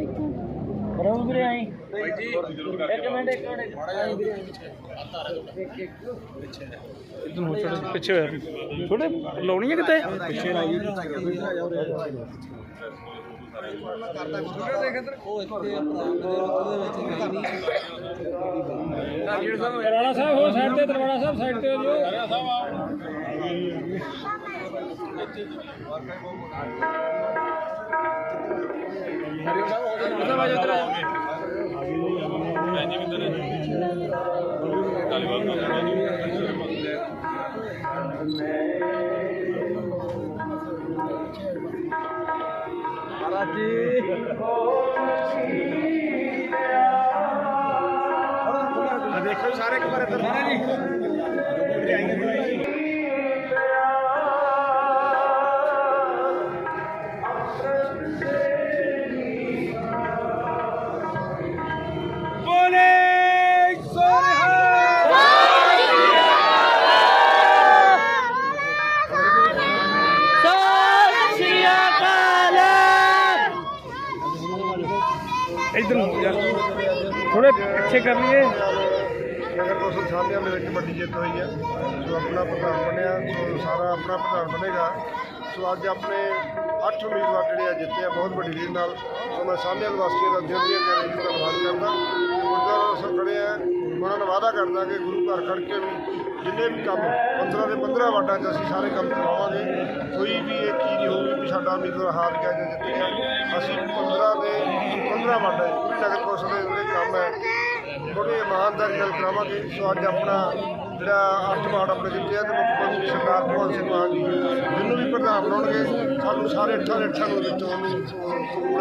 ਰਹੂ ਵੀਰੇ ਆਈ। ਇੱਕ ਮਿੰਟ ਇੱਕ ਮਿੰਟ। ਆਈ ਵੀਰੇ ਇਧਰ ਨੂੰ ਥੋੜੇ ਪਿੱਛੇ ਹੋਇਆ ਥੋੜੇ ਲਾਉਣੀ ਹੈ ਕਿਤੇ? ਪਿੱਛੇ ਲਾਈ ਰਾਣਾ ਸਾਹਿਬ ਹੋ ਸਾਈਡ ਤੇ ਦਰਵਾਜ਼ਾ ਸਾਹਿਬ ਸਾਈਡ ਤੇ ਹੋ ਜਿਓ। ਦੇਖੋ ਸਾਰੇ ਇੱਕ ਵਾਰ ਇੱਧਰ ਇਧਰ ਨੂੰ ਯਾਰ ਥੋੜੇ ਪਿੱਛੇ ਕਰ ਲਈਏ। ਨਗਰ ਕੌਂਸਲ ਸਾਹਮਣੇ ਦੇ ਵਿੱਚ ਵੱਡੀ ਜਿੱਤ ਹੋਈ ਹੈ। ਸੋ ਆਪਣਾ ਪ੍ਰਧਾਨ ਬਣਿਆ, ਸੋ ਸਾਰਾ ਆਪਣਾ ਪ੍ਰਧਾਨ ਬਣੇਗਾ। ਸੋ ਅੱਜ ਆਪਣੇ ਅੱਠ ਉਮੀਦਵਾਰ ਜਿਹੜੇ ਆ ਜਿੱਤੇ ਆ, ਬਹੁਤ ਵੱਡੀ ਲੀਡ ਨਾਲ। ਸੋ ਮੈਂ ਸਾਹਮਣੇ ਵਾਸੀਆਂ ਦਾ ਦਿਲ ਦੀਆਂ ਗਹਿਰਾਈਆਂ ਤੋਂ ਧੰਨਵਾਦ ਕਰਦਾ। ਗੁਰਦੁਆਰਾ ਸਾਹਿਬ ਖੜੇ ਆ। ਉਹਨਾਂ ਨਾਲ ਵਾਅਦਾ ਕਰਦਾ ਕਿ ਗੁਰੂ ਘਰ ਖੜ ਕੇ ਜਿੰਨੇ ਵੀ ਕੰਮ 15 ਦੇ 15 ਵਾਰਡਾਂ 'ਚ ਅਸੀਂ ਸਾਰੇ ਕੰਮ ਕਰਵਾਵਾਂਗੇ। ਕੋਈ ਵੀ ਇਹ ਚੀਜ਼ ਨਹੀਂ ਹੋਊਗੀ ਵੀ ਸਾਡਾ ਉਮੀਦਵਾਰ ਹਾਰ ਗਿਆ ਜਾਂ ਜਿੱਤ ਗਿਆ। ਅਸੀਂ 15 ਦੇ 15 ਵਾਰਡਾਂ 'ਚ ਪੂਰੀ ਨਗਰ ਕੌਂਸਲ ਦੇ ਜਿਹੜੇ ਕੰਮ ਹੈ। ਬੜੀ ਇਮਾਨਦਾਰੀ ਨਾਲ ਕਰਾਵਾਂਗੇ। ਸੋ ਅੱਜ ਆਪਣਾ ਜਿਹੜਾ ਅੱਠ ਵਾਰਡ ਆਪਣੇ ਜਿੱਤੇ ਆ ਤੇ ਮੁੱਖ ਮੰਤਰੀ ਸਰਦਾਰ ਭਗਵੰਤ ਸਿੰਘ ਮਾਨ ਜੀ ਜਿਹਨੂੰ ਵੀ ਪ੍ਰਧਾਨ ਬਣਾਉਣਗੇ। ਸਾਨੂੰ ਸਾਰੇ ਅੱਠਾਂ ਦੇ ਅੱਠਾਂ ਨੂੰ ਵਿੱਚੋਂ ਹੈ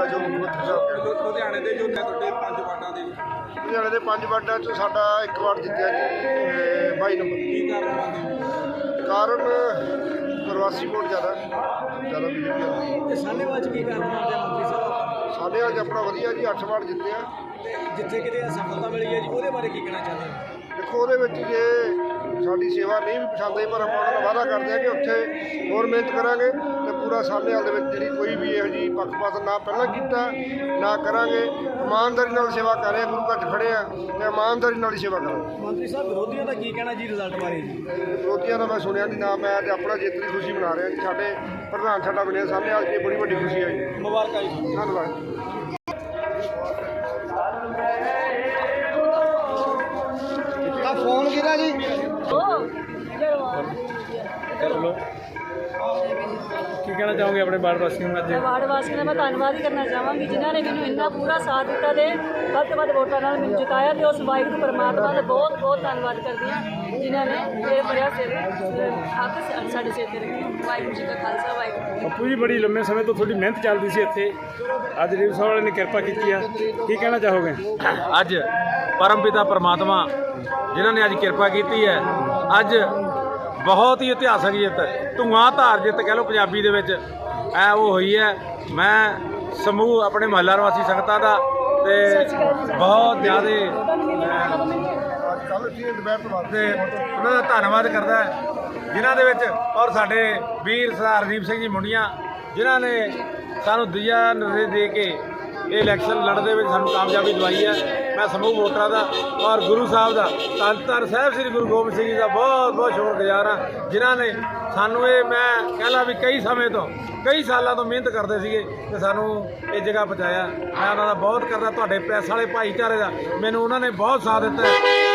ਜੋ ਮੁੱਖ ਮੰਤਰੀ ਸਾਹਿਬ ਲੁਧਿਆਣੇ ਦੇ ਜੋ ਤੁਹਾਡੇ ਪੰਜ ਵਾਰਡਾਂ ਦੇ। ਲੁਧਿਆਣੇ ਦੇ ਪੰਜ ਵਾਰਡਾਂ ਚੋਂ ਸਾਡਾ ਇੱਕ ਵਾਰਡ ਜਿੱਤਿਆ ਜੀ 22 ਨੰਬਰ। ਕੀ ਕਾਰਨ ਪ੍ਰਵਾਸੀ ਵੋਟ ਜ਼ਿਆਦਾ ਜ਼ਿਆਦਾ ਬੀਜੇਪੀ ਤੇ ਸਾਹਨੇਵਾਲ ਚ ਕੀ ਕਾਰਨ ਆ ਮੰਤਰੀ ਸਾਹਿਬ? ਸਾਡੇ ਅੱਜ ਆਪਣਾ ਵਧੀਆ ਜੀ 8 ਵਾਰਡ ਜਿੱਤੇ ਆ। ਤੇ ਜਿੱਥੇ ਕਿਤੇ ਸਫਲਤਾ ਮਿਲੀ ਹੈ ਜੀ ਉਹਦੇ ਬਾਰੇ ਕੀ ਕਹਿਣਾ ਚਾਹੁੰਦੇ ਹੋ? ਦੇਖੋ ਉਹਦੇ ਵਿੱਚ ਜੇ ਸਾਡੀ ਸੇਵਾ ਨਹੀਂ ਵੀ ਪਸੰਦ ਆਈ ਪਰ ਆਪਾਂ ਉਹਨਾਂ ਦਾ ਵਾਅਦਾ ਕਰਦੇ ਹਾਂ ਕਿ ਉੱਥੇ ਹੋਰ ਮਿਹਨਤ ਕਰਾਂਗੇ ਤੇ ਪੂਰਾ ਸਾਲੇ ਹਾਲ ਦੇ ਵਿੱਚ ਜਿਹੜੀ ਕੋਈ ਵੀ ਇਹੋ ਜਿਹੀ ਪੱਖਪਾਤ ਨਾ ਪਹਿਲਾਂ ਕੀਤਾ ਨਾ ਕਰਾਂਗੇ। ਇਮਾਨਦਾਰੀ ਨਾਲ ਸੇਵਾ ਕਰ ਰਹੇ ਗੁਰੂ ਘਰ 'ਚ ਖੜੇ ਆ ਤੇ ਇਮਾਨਦਾਰੀ ਨਾਲ ਹੀ ਸੇਵਾ ਕਰਾਂਗੇ। ਮੰਤਰੀ ਸਾਹਿਬ ਵਿਰੋਧੀਆਂ ਦਾ ਕੀ ਕਹਿਣਾ ਜੀ ਰਿਜ਼ਲਟ ਬਾਰੇ ਜੀ? ਵਿਰੋਧੀਆਂ ਦਾ ਮੈਂ ਸੁਣਿਆ ਨਹੀਂ ਨਾ ਮੈਂ ਅੱਜ ਆਪਣਾ ਜਿੱਤ ਦੀ ਖੁਸ਼ੀ ਮਨਾ ਰਿਹਾ। ਜੀ ਸਾਡੇ ਪ੍ਰਧਾਨ ਸਾਡਾ ਬਣਿਆ ਸਾਹਮਣੇ 'ਚ ਇਹ ਬੜੀ ਵੱਡੀ ਖੁਸ਼ੀ ਹੈ ਜੀ ਮੁਬਾਰਕਾਂ ਜੀ। ਧੰਨਵਾਦ। ਜੀ ਚਲੋ ਕੀ ਕਹਿਣਾ ਚਾਹੋਗੇ ਆਪਣੇ ਬਾੜ ਵਾਸੀਆਂ ਨੂੰ ਅੱਜ? ਵਾਰਡ ਵਾਸੀਆਂ ਦਾ ਮੈਂ ਧੰਨਵਾਦ ਹੀ ਕਰਨਾ ਚਾਹਾਂਗੀ ਜਿਨ੍ਹਾਂ ਨੇ ਮੈਨੂੰ ਇੰਨਾ ਪੂਰਾ ਸਾਥ ਦਿੱਤਾ ਤੇ ਵੱਧ ਤੋਂ ਵੱਧ ਵੋਟਾਂ ਨਾਲ ਮੈਨੂੰ ਜਿਤਾਇਆ ਤੇ ਉਸ ਵਾਹਿਗੁਰੂ ਪਰਮਾਤਮਾ ਦਾ ਬਹੁਤ ਬਹੁਤ ਧੰਨਵਾਦ ਕਰਦੀ ਹਾਂ ਜਿਨ੍ਹਾਂ ਨੇ ਮੇਰੇ ਬੜਿਆ ਸਿਰ ਹੱਥ ਸ- ਸਾਡੇ ਸਿਰ ਤੇ ਰੱਖੇ ਵਾਹਿਗੁਰੂ ਜੀ ਦਾ ਖਾਲਸਾ ਵਾਹਿਗੁਰੂ ਜੀ ਕੀ ਫਤਿਹ। ਪੱਪੂ ਜੀ ਬੜੀ ਲੰਮੇ ਸਮੇਂ ਤੋਂ ਤੁਹਾਡੀ ਮਿਹਨਤ ਚੱਲਦੀ ਸੀ ਇੱਥੇ। ਅੱਜ ਰੇਵ ਸਾਹਿਬ ਵਾਲੇ ਨੇ ਕਿਰਪਾ ਕੀਤੀ ਆ। ਕੀ ਕਹਿਣਾ ਚਾਹੋਗੇ? ਅੱਜ ਪਰਮਪਿਤਾ ਪ੍ਰਮਾਤਮਾ ਜਿਨ੍ਹਾਂ ਨੇ ਅੱਜ ਕਿਰਪਾ ਕੀਤੀ ਹੈ ਅੱਜ ਬਹੁਤ ਹੀ ਇਤਿਹਾਸਕ ਜਿੱਤ। ਧੂਆਂ ਧਾਰ ਜਿੱਤ ਕਹਿ ਲਓ ਪੰਜਾਬੀ ਦੇ ਵਿੱਚ। ਐ ਉਹ ਹੋਈ ਹੈ ਮੈਂ ਸਮੂਹ ਆਪਣੇ ਮਹੱਲਾ ਨਿਵਾਸੀ ਸੰਗਤਾਂ ਦਾ ਤੇ ਬਹੁਤ ਜ਼ਿਆਦਾ ਕੱਲ ਤੇ ਉਹਨਾਂ ਦਾ ਧੰਨਵਾਦ ਕਰਦਾ ਜਿਨ੍ਹਾਂ ਦੇ ਵਿੱਚ ਔਰ ਸਾਡੇ ਵੀਰ ਸਰਦਾਰ ਰਦੀਪ ਸਿੰਘ ਜੀ ਮੁੰਡੀਆਂ, ਜਿਨ੍ਹਾਂ ਨੇ ਸਾਨੂੰ ਦੂਜਾ ਨਰੇ ਦੇ ਕੇ ਇਹ ਇਲੈਕਸ਼ਨ ਲੜਨ ਦੇ ਵਿੱਚ ਸਾਨੂੰ ਕਾਮਯਾਬੀ ਦਵਾਈ ਹੈ ਮੈਂ ਸਮੂਹ ਵੋਟਰਾਂ ਦਾ ਔਰ ਗੁਰੂ ਸਾਹਿਬ ਦਾ। ਧੰਨ ਧੰਨ ਸਾਹਿਬ ਸ੍ਰੀ ਗੁਰੂ ਗੋਬਿੰਦ ਸਿੰਘ ਜੀ ਦਾ ਬਹੁਤ ਬਹੁਤ ਸ਼ੁਕਰਗੁਜ਼ਾਰ ਹਾਂ। ਜਿਨ੍ਹਾਂ ਨੇ ਸਾਨੂੰ ਇਹ ਮੈਂ ਕਹਿ ਵੀ ਕਈ ਸਮੇਂ ਤੋਂ, ਕਈ ਸਾਲਾਂ ਤੋਂ ਮਿਹਨਤ ਕਰਦੇ ਸੀਗੇ ਤੇ ਸਾਨੂੰ ਇਹ ਜਗ੍ਹਾ ਪਹੁੰਚਾਇਆ। ਮੈਂ ਉਹਨਾਂ ਦਾ ਬਹੁਤ ਕਰਦਾ, ਤੁਹਾਡੇ ਪ੍ਰੈਸ ਵਾਲੇ ਭਾਈਚਾਰੇ ਦਾ। ਮੈਨੂੰ ਉਹਨਾਂ ਨੇ ਬਹੁਤ ਸਾਥ ਦਿੱਤਾ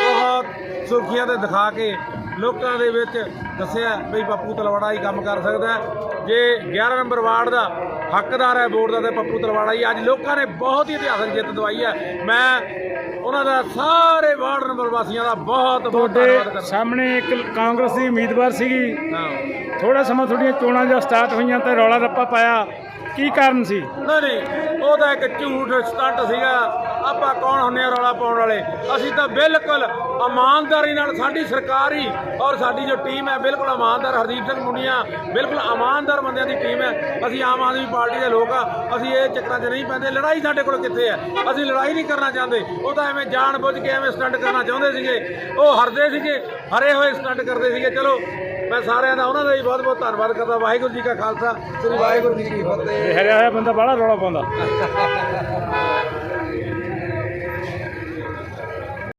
ਬਹੁਤ ਸੁਰਖੀਆਂ ਤੇ ਦਿਖਾ ਕੇ ਲੋਕਾਂ ਦੇ ਵਿੱਚ ਦੱਸਿਆ ਵੀ ਬਾਪੂ ਤਲਵਾੜਾ ਹੀ ਕੰਮ ਕਰ ਸਕਦਾ ਜੇ 11 ਨੰਬਰ ਵਾਰਡ ਦਾ ਹੱਕਦਾਰ ਹੈ ਵੋਟ ਦਾ ਤੇ ਪੱਪੂ ਤਲਵਾੜਾ ਹੀ ਅੱਜ ਲੋਕਾਂ ਨੇ ਬਹੁਤ ਹੀ ਇਤਿਹਾਸਕ ਜਿੱਤ ਦਵਾਈ ਹੈ। ਮੈਂ ਉਹਨਾਂ ਦਾ ਸਾਰੇ ਵਾਰਡ ਨੰਬਰ ਵਾਸੀਆਂ ਦਾ ਬਹੁਤ ਬਹੁਤ ਧੰਨਵਾਦ ਤੁਹਾਡੇ ਕਰਦਾ ਸਾਹਮਣੇ ਇੱਕ ਕਾਂਗਰਸ ਦੀ ਉਮੀਦਵਾਰ ਸੀਗੀ। ਹਾਂ। ਥੋੜਾ ਸਮਾਂ ਤੁਹਾਡੀਆਂ ਚੋਣਾਂ ਜਾਂ ਸਟਾਰਟ ਹੋਈਆਂ ਤੇ ਰੌਲਾ ਰੱਪਾ ਪਾਇਆ। ਕੀ ਕਾਰਨ ਸੀ? ਨਹੀਂ ਨਹੀਂ ਉਹ ਤਾਂ ਇੱਕ ਝੂਠ ਸਟੰਟ ਸੀਗਾ। ਆਪਾਂ ਕੌਣ ਹੁੰਨੇ ਆ ਰੌਲਾ ਪਾਉਣ ਵਾਲੇ? ਅਸੀਂ ਤਾਂ ਬਿਲਕੁਲ ਇਮਾਨਦਾਰੀ ਨਾਲ ਸਾਡੀ ਸਰਕਾਰ ਹੀ ਔਰ ਸਾਡੀ ਜੋ ਟੀਮ ਹੈ, ਬਿਲਕੁਲ ਇਮਾਨਦਾਰ ਹਰਦੀਪ ਸਿੰਘ ਮੁੰਡੀਆਂ ਬਿਲਕੁਲ ਇਮਾਨਦਾਰ ਬੰਦਿਆਂ ਦੀ ਟੀਮ ਹੈ। ਅਸੀਂ ਆਮ ਆਦਮੀ ਪਾਰਟੀ ਦੇ ਲੋਕ ਆ, ਅਸੀਂ ਇਹ ਚੱਕਰਾਂ 'ਚ ਨਹੀਂ ਪੈਂਦੇ। ਲੜਾਈ ਸਾਡੇ ਕੋਲ ਕਿੱਥੇ ਹੈ? ਅਸੀਂ ਲੜਾਈ ਨਹੀਂ ਕਰਨਾ ਚਾਹੁੰਦੇ। ਉਹ ਤਾਂ ਐਵੇਂ ਜਾਣ ਬੁੱਝ ਕੇ ਐਵੇਂ ਸਟੰਟ ਕਰਨਾ ਚਾਹੁੰਦੇ ਸੀਗੇ। ਉਹ ਹਰਦੇ ਸੀਗੇ, ਹਰੇ ਹੋਏ ਸਟੰਟ ਕਰਦੇ ਸੀਗੇ। ਚਲੋ, ਮੈਂ ਸਾਰਿਆਂ ਦਾ, ਉਹਨਾਂ ਦਾ ਵੀ ਬਹੁਤ ਬਹੁਤ ਧੰਨਵਾਦ ਕਰਦਾ। ਵਾਹਿਗੁਰੂ ਜੀ ਕਾ ਖਾਲਸਾ, ਸ੍ਰੀ ਵਾਹਿਗੁਰੂ ਜੀ ਕੀ ਫਤਿਹ। ਹਰਿਆ ਹੋਇਆ ਬੰਦਾ ਬੜਾ ਰੌਲਾ ਪਾਉਂਦਾ।